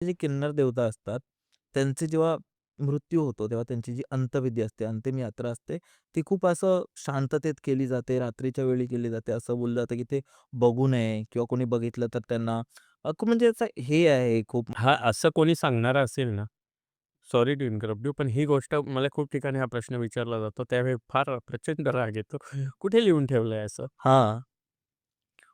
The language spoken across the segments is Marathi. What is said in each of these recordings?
जे किन्नर देवता असतात, त्यांचे जेव्हा मृत्यू होतो, तेव्हा त्यांची जी अंत्यविधी असते, अंतिम यात्रा असते, ती खूप असं शांततेत केली जाते, रात्रीच्या वेळी केली जाते. असं बोललं जातं, की ते बघू नये किंवा कोणी बघितलं तर त्यांना अ, खूप म्हणजे असं हे आहे खूप हां, असं कोणी सांगणारं असेल ना, सॉरी टू इंटरप्ट यू, पण ही गोष्ट मला खूप ठिकाणी हा प्रश्न विचारला जातो. त्यावेळी फार प्रचंड राग येतो. कुठे लिहून ठेवलंय असं? हां.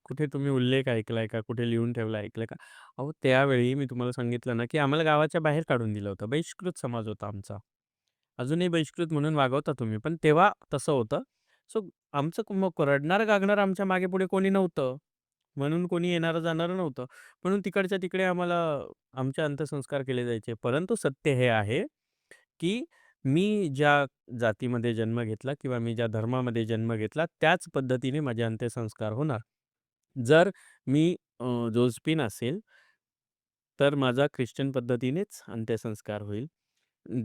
कुठे तुम्ही उल्लेख ऐकलाय का? कुठे लिहून ठेवला ऐकलं का? अहो, त्यावेळी मी तुम्हाला सांगितलं ना, की आम्हाला गावाच्या बाहेर काढून दिलं होतं. बहिष्कृत समाज होता आमचा. अजूनही बहिष्कृत म्हणून वागवता तुम्ही, पण तेव्हा तसं होतं. सो आमचं मग रडणारं गागणार आमच्या मागे-पुढे कोणी नव्हतं. म्हणून कोणी येणारं-जाणारं नव्हतं. म्हणून तिकडच्या तिकडे आम्हाला आमचे अंत्यसंस्कार केले जायचे. परंतु सत्य हे आहे, की मी ज्या जातीमध्ये जन्म घेतला किंवा मी ज्या धर्मामध्ये जन्म घेतला, त्याच पद्धतीने माझे अंत्यसंस्कार होणार. जर मी अ, जोजपीन असेल, तर माझा ख्रिश्चन पद्धतीनेच अंत्यसंस्कार होईल.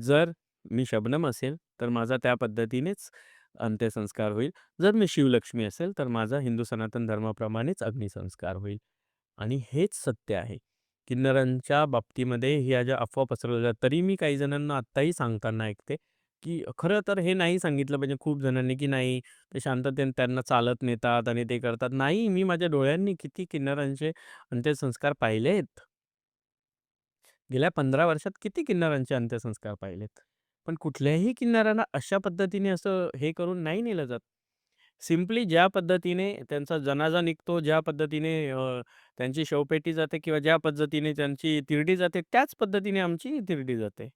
जर मी शबनम असेल, तर माझा त्या पद्धतीनेच अंत्यसंस्कार होईल. जर मी शिवलक्ष्मी असेल, तर माझा हिंदू सनातन धर्माप्रमाणेच अग्निसंस्कार होईल. आणि हेच सत्य आहे. किन्नरांच्या बाबतीमध्ये ह्या ज्या अफवा पसरवल्या तरी मी काही जणांना आत्ताही सांगताना ऐकते, की खरं तर हे नाही सांगितलं पाहिजे खूप जणांनी, की नाही ते शांततेने त्यांना चालत नेतात आणि ते करतात. नाही, मी माझ्या डोळ्यांनी किती किन्नरांचे अंत्यसंस्कार पाहिलेत. गेल्या 15 वर्षात किती किन्नरांचे अंत्यसंस्कार पाहिलेत. पण कुठल्याही किन्नरांना अशा पद्धतीने असं हे करून नाही नेलं जात. सिम्पली ज्या पद्धतीने त्यांचा जनाजा निघतो, ज्या पद्धतीने अ, त्यांची शवपेटी जाते किंवा ज्या पद्धतीने त्यांची तिरडी जाते, त्याच पद्धतीने आमची तिरडी जाते.